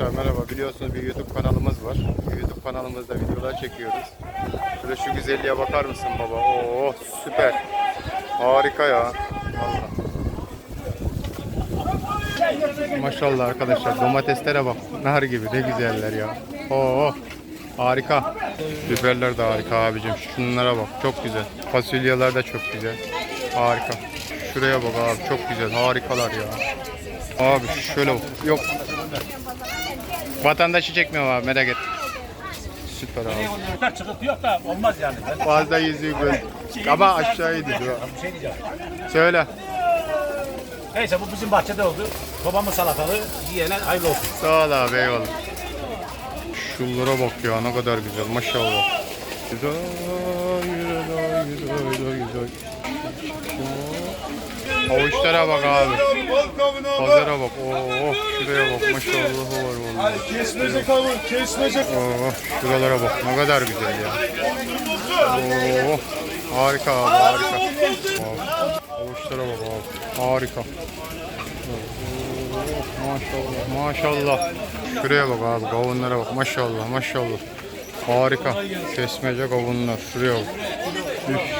Arkadaşlar merhaba biliyorsunuz bir YouTube kanalımız var. YouTube kanalımızda videolar çekiyoruz. Şöyle şu güzelliğe bakar mısın baba? Oo süper. Harika ya. Vallahi. Maşallah arkadaşlar domateslere bak. Nar gibi ne güzeller ya. Oo harika. Biberler de harika abicim. Şunlara bak çok güzel. Fasulyeler de çok güzel. Harika. Şuraya bak abi çok güzel. Harikalar ya. Abi şöyle bak. Yok Vatandaşı çekmiyor abi merak et. Süper abi. Çıkar çıkıntı yok da olmaz yani. Ben Fazla yüzüğü göz. Ama aşağı indi. bir şey diyeceğim. Söyle. Neyse bu bizim bahçede oldu. Babamın salatalığı yiyene hayırlı olsun. Sağ ol abi eyvallah. Şunlara bak ya ne kadar güzel maşallah. Güzel. Havuçlara bak abi. Pazara bak. Oo, şuraya bak maşallah var vallahi. Kesmece kavun, kesmece Oo, şuralara bak ne kadar güzel ya. Oo, harika abi harika. Abi, Avuçlara bak abi. Harika. Oo, maşallah maşallah. Şuraya bak abi kavunlara bak maşallah maşallah. Harika. Kesmece kavunlar. Şuraya bak. Üf,